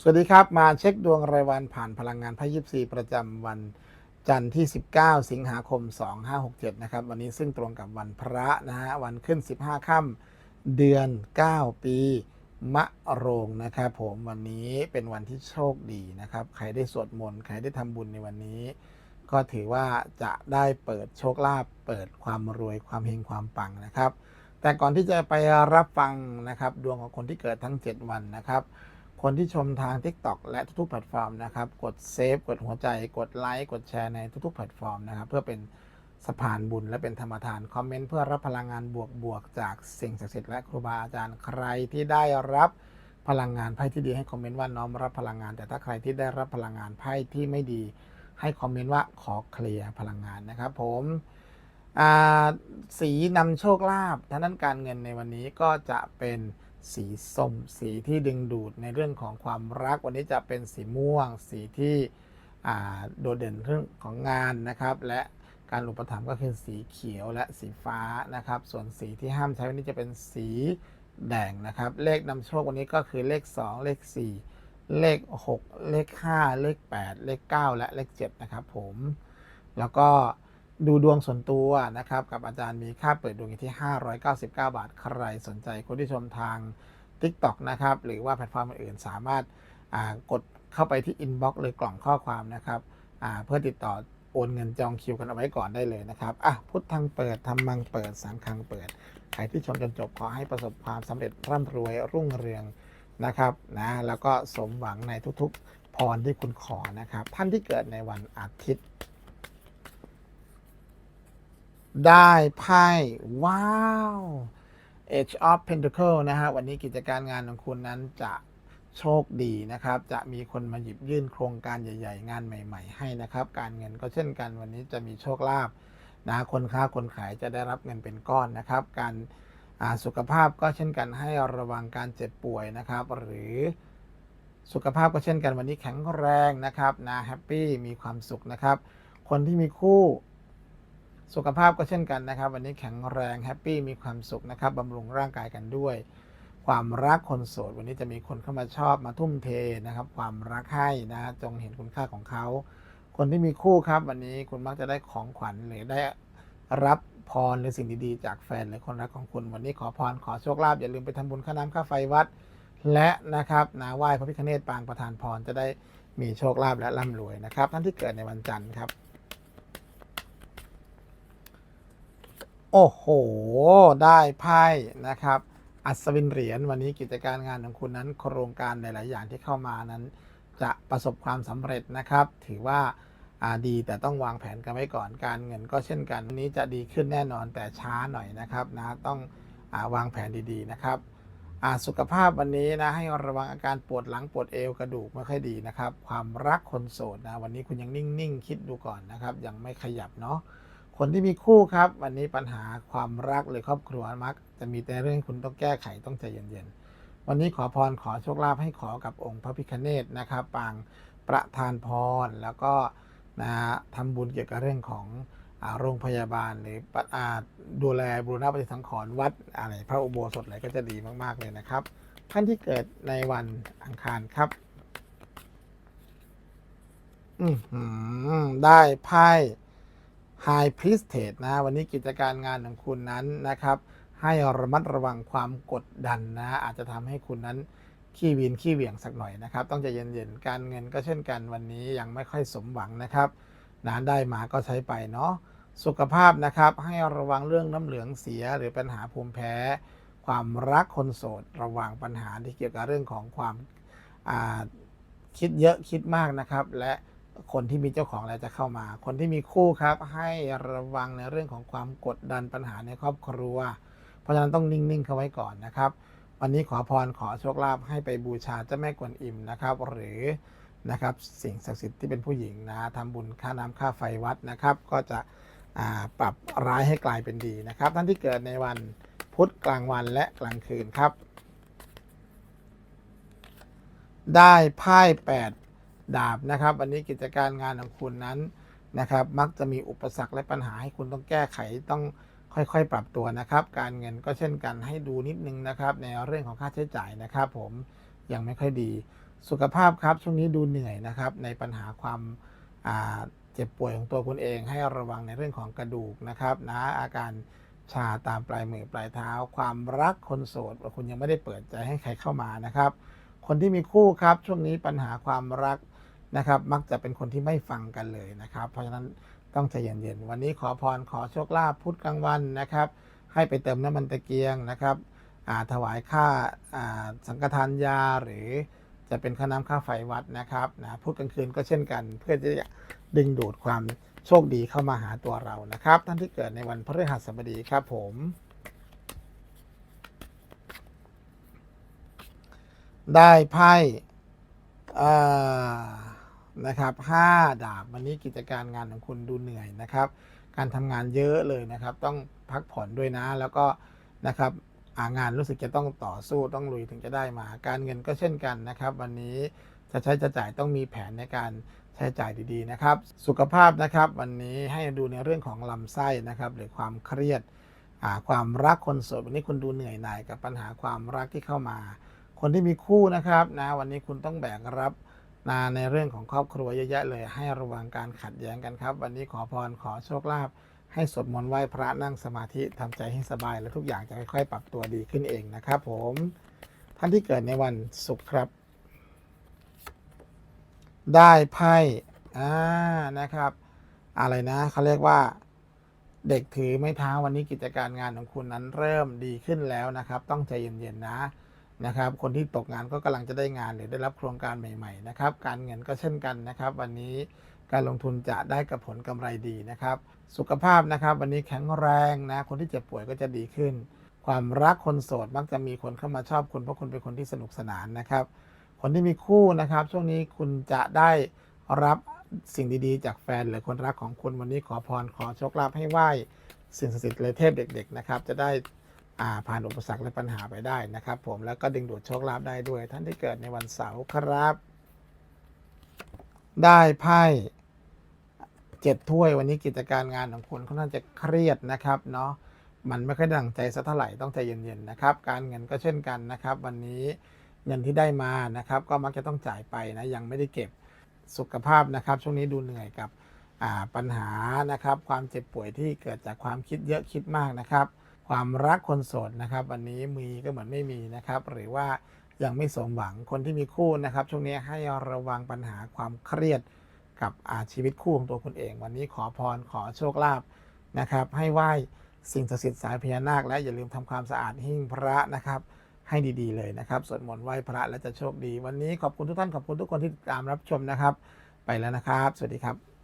สวัสดีครับ มาเช็คดวงรายวันผ่านพลังงานไพ่ยิปซีประจำวันจันทร์ที่ 19 สิงหาคม 2567 นะครับ วันนี้ซึ่งตรงกับวันพระนะฮะ วันขึ้น 15 ค่ำเดือน 9 ปี มะโรงนะครับผมวันนี้เป็นวันที่โชคดีนะครับ ใครได้สวดมนต์ ใครได้ทำบุญในวันนี้ ก็ถือว่าจะได้เปิดโชคลาภเปิดความรวยความเฮงความปังนะครับ แต่ก่อนที่จะไปรับฟังนะครับ ดวงของคนที่เกิดทั้ง 7 วันนะครับ คนที่ชมทาง TikTok และทุกๆแพลตฟอร์มนะครับ กดเซฟกดหัวใจ กดไลค์กดแชร์ในทุกๆแพลตฟอร์มนะครับ เพื่อเป็นสะพานบุญและเป็นธรรมทานคอมเมนต์เพื่อรับพลังงานบวกๆจากสิ่งศักดิ์สิทธิ์และครูบาอาจารย์ใครที่ได้รับพลังงานไพ่ที่ดีให้คอมเมนต์ว่าน้อมรับพลังงาน แต่ถ้าใครที่ได้รับพลังงานไพ่ที่ไม่ดี ให้คอมเมนต์ว่าขอเคลียร์พลังงานนะครับ ผมอ่าสีนำโชคลาภทางด้นการเงินในวันนี้ก็จะเป็น สีส้ม สีที่ดึงดูดในเรื่องของความรักวันนี้จะเป็นสีม่วง สีที่โดดเด่นเรื่องของงานนะครับ และการอุปถัมภ์ก็คือสีเขียวและสีฟ้านะครับ ส่วนสีที่ห้ามใช้วันนี้จะเป็นสีแดงนะครับ เลขนำโชควันนี้ก็คือเลข 2 เลข 4 เลข 6 เลข 5 เลข 8 เลข 9 และเลข7นะครับผมแล้วก็ ดูดวงส่วนตัวนะครับ กับอาจารย์มีค่าเปิดดวงอยู่ที่ 599 บาท ใครสนใจคนที่ชมทาง TikTok นะครับ หรือว่าแพลตฟอร์มอื่นสามารถกดเข้าไปที่ Inbox หรือกล่องข้อความนะครับเพื่อติดต่อโอนเงินจองคิวกันเอาไว้ก่อนได้เลยนะครับอะพุทธังเปิดธรรมังเปิด สังฆังเปิด ใครที่ชมจนจบขอให้ประสบความสำเร็จร่ำรวยรุ่งเรืองนะครับนะแล้วก็สมหวังในทุกๆพรที่คุณขอนะครับ ท่านที่เกิดในวันอาทิตย์ ได้ไพ่ว้าว Age of Pentacle นะฮะวันนี้กิจการงานของคุณนั้นจะโชคดีนะครับ จะมีคนมาหยิบยื่นโครงการใหญ่ ๆ งานใหม่ ๆ ให้นะครับ การเงินก็เช่นกันวันนี้จะมีโชคลาภนะคนค้าคนขายจะได้รับเงินเป็นก้อนนะครับ การสุขภาพก็เช่นกันให้ระวังการเจ็บป่วยนะครับ หรือสุขภาพก็เช่นกันวันนี้แข็งแรงนะครับนะแฮปปี้มีความสุขนะครับ คนที่มีคู่ สุขภาพก็เช่นกันนะครับ วันนี้แข็งแรงแฮปปี้มีความสุขนะครับบำรุงร่างกายกันด้วย ความรักคนโสด วันนี้จะมีคนเข้ามาชอบมาทุ่มเทนะครับ ความรักให้นะจงเห็นคุณค่าของเขา คนที่มีคู่ครับ วันนี้คุณมักจะได้ของขวัญหรือได้รับพรหรือสิ่งดีๆ จากแฟนหรือคนรักของคุณ วันนี้ขอพรขอโชคลาภอย่าลืมไปทำบุญค่าน้ำค่าไฟวัด และนะครับนาไหว้พระพิฆเนศปางประธานพรจะได้มีโชคลาภและร่ำรวยนะครับ ท่านที่เกิดในวันจันทร์ครับ โอ้โห ได้ไพ่นะครับ อัศวินเหรียญวันนี้กิจการงานของคุณนั้นโครงการหลาย ๆ อย่างที่เข้ามานั้น จะประสบความสำเร็จนะครับ ถือว่าดีแต่ต้องวางแผนกันไว้ก่อนการเงินก็เช่นกันวันนี้จะดีขึ้นแน่นอนแต่ช้าหน่อยนะครับนะต้องอาวางแผนดีๆนะครับสุขภาพวันนี้นะให้ระวังอาการปวดหลังปวดเอวกระดูกไม่ค่อยดีนะครับ ความรักคนโสดนะวันนี้คุณยังนิ่ง ๆ คิดดูก่อนนะครับ ยังไม่ขยับเนาะ คนที่มีคู่ครับ วันนี้ปัญหาความรักหรือครอบครัวมัก จะมีแต่เรื่องคุณต้องแก้ไขต้องใจเย็นๆ วันนี้ขอพรขอโชคลาภให้ขอกับองค์พระพิฆเนศนะครับปางประทานพรแล้วก็นะทำบุญเกี่ยวกับเรื่องของอโรงพยาบาลหรือปะอาดูแลบูรณะปฏิสังขรณ์วัดอะไรพระอุโบสถอะไรก็จะดีมาก ๆ เลยนะครับ ท่านที่เกิดในวันอังคารครับ อืได้ไพ่ High p r i e s t e นะ วันนี้กิจการงานของคุณนั้นนะครับ ให้ระมัดระวังความกดดันนะอาจจะทำให้คุณนั้นขี้วีนขี้เหวี่ยงสักหน่อยนะครับ ต้องใจเย็นๆ การเงินก็เช่นกันวันนี้ยังไม่ค่อยสมหวังนะครับนะได้มาก็ใช้ไปเนาะสุขภาพนะครับ ให้ระวังเรื่องน้ำเหลืองเสียหรือปัญหาภูมิแพ้ ความรักคนโสด ระวังปัญหาที่เกี่ยวกับเรื่องของความคิดเยอะคิดมากนะครับ และ คนที่มีเจ้าของแล้วจะเข้ามา คนที่มีคู่ครับ ให้ระวังในเรื่องของความกดดันปัญหาในครอบครัว เพราะฉะนั้นต้องนิ่งๆเข้าไว้ก่อนนะครับ วันนี้ขอพรขอโชคลาภให้ไปบูชาเจ้าแม่กวนอิมนะครับ หรือนะครับสิ่งศักดิ์สิทธิ์ที่เป็นผู้หญิงนะทำบุญค่าน้ำค่าไฟวัดนะครับ ก็จะปรับร้ายให้กลายเป็นดีนะครับ ท่านที่เกิดในวันพุธกลางวันและกลางคืนครับ ได้ไพ่แป ดาบนะครับวันนี้กิจการงานของคุณนั้นนะครับ มักจะมีอุปสรรคและปัญหาให้คุณต้องแก้ไขต้องค่อยๆ ปรับตัวนะครับ การเงินก็เช่นกันให้ดูนิดนึงนะครับ ในเรื่องของค่าใช้จ่ายนะครับ ผมยังไม่ค่อยดี สุขภาพครับช่วงนี้ดูเหนื่อยนะครับ ในปัญหาความเจ็บป่วยของตัวคุณเอง ให้ระวังในเรื่องของกระดูกนะครับนะอาการชาตามปลายมือปลายเท้า ความรักคนโสดว่าคุณยังไม่ได้เปิดใจให้ใครเข้ามานะครับ คนที่มีคู่ครับช่วงนี้ปัญหาความรัก นะครับ มักจะเป็นคนที่ไม่ฟังกันเลยนะครับ เพราะฉะนั้นต้องใจเย็นๆ วันนี้ขอพรขอโชคลาภพุธกลางวันนะครับ ให้ไปเติมน้ำมันตะเกียงนะครับอาถวายค่าสังฆทานยาหรือจะเป็นค่าน้ำค่าไฟวัดนะครับนะพุธกลางคืนก็เช่นกัน เพื่อจะดึงดูดความโชคดีเข้ามาหาตัวเรานะครับ ท่านที่เกิดในวันพฤหัสบดีครับผม ได้ไพ่อ่า นะครับห้าดาบวันนี้กิจการงานของคุณดูเหนื่อยนะครับ การทำงานเยอะเลยนะครับ ต้องพักผ่อนด้วยนะ แล้วก็นะครับอ่างานรู้สึกจะต้องต่อสู้ต้องลุยถึงจะได้มา การเงินก็เช่นกันนะครับ วันนี้จะใช้จะจ่ายต้องมีแผนในการใช้จ่ายดีๆนะครับ สุขภาพนะครับวันนี้ให้ดูในเรื่องของลำไส้นะครับหรือความเครียดอ่าความรักคนโสดวันนี้คุณดูเหนื่อยหน่ายกับปัญหาความรักที่เข้ามา คนที่มีคู่นะครับนะวันนี้คุณต้องแบกรับ นาในเรื่องของครอบครัวเยอะแยะเลย ให้ระวังการขัดแย้งกันครับ วันนี้ขอพรขอโชคลาภให้สวดมนต์ไหว้พระนั่งสมาธิทำใจให้สบาย แล้วทุกอย่างจะค่อยๆ ปรับตัวดีขึ้นเองนะครับผมท่านที่เกิดในวันศุกร์ครับ ได้ไพ่อ่านะครับ อะไรนะเขาเรียกว่าเด็กถือไม้เท้าวันนี้กิจการงานของคุณนั้นเริ่มดีขึ้นแล้วนะครับ ต้องใจเย็นๆนะ นะครับ คนที่ตกงานก็กำลังจะได้งานหรือได้รับโครงการใหม่ๆนะครับ การเงินก็เช่นกันนะครับ วันนี้การลงทุนจะได้กับผลกำไรดีนะครับ สุขภาพนะครับ วันนี้แข็งแรงนะ คนที่เจ็บป่วยก็จะดีขึ้น ความรักคนโสดมักจะมีคนเข้ามาชอบคุณเพราะคุณเป็นคนที่สนุกสนานนะครับ คนที่มีคู่นะครับ ช่วงนี้คุณจะได้รับสิ่งดีๆ จากแฟนหรือคนรักของคุณวันนี้ขอพรขอโชคลาภให้ไหว้สิ่งศักดิ์สิทธิ์เลยเทพเด็ก ๆ นะครับ จะได้ ผ่านอุปสรรคและปัญหาไปได้นะครับ ผมแล้วก็ดึงดูดโชคลาภได้ด้วย ท่านที่เกิดในวันเสาร์ครับ ได้ไพ่เจ็ดถ้วยวันนี้กิจการงานของคุณค่อนข้างจะเครียดนะครับเนาะมันไม่ค่อยดังใจสักเท่าไหร่ต้องใจเย็นๆนะครับ การเงินก็เช่นกันนะครับ วันนี้เงินที่ได้มานะครับ ก็มักจะต้องจ่ายไปนะยังไม่ได้เก็บสุขภาพนะครับ ช่วงนี้ดูเหนื่อยกับปัญหานะครับ ความเจ็บป่วยที่เกิดจากความคิดเยอะคิดมากนะครับ ความรักคนโสดนะครับ วันนี้มีก็เหมือนไม่มีนะครับ หรือว่ายังไม่สมหวังคนที่มีคู่นะครับ ช่วงนี้ให้ระวังปัญหาความเครียดกับอาชีวิตคู่ของตัวคุณเอง วันนี้ขอพรขอโชคลาภนะครับ ให้ไหว้สิ่งศักดิ์สิทธิ์สายพญานาค และอย่าลืมทำความสะอาดหิ้งพระนะครับ ให้ดีๆเลยนะครับสวดมนต์ไหว้พระและจะโชคดี วันนี้ขอบคุณทุกท่านขอบคุณทุกคนที่ติดตามรับชมนะครับ ไปแล้วนะครับ สวัสดีครับ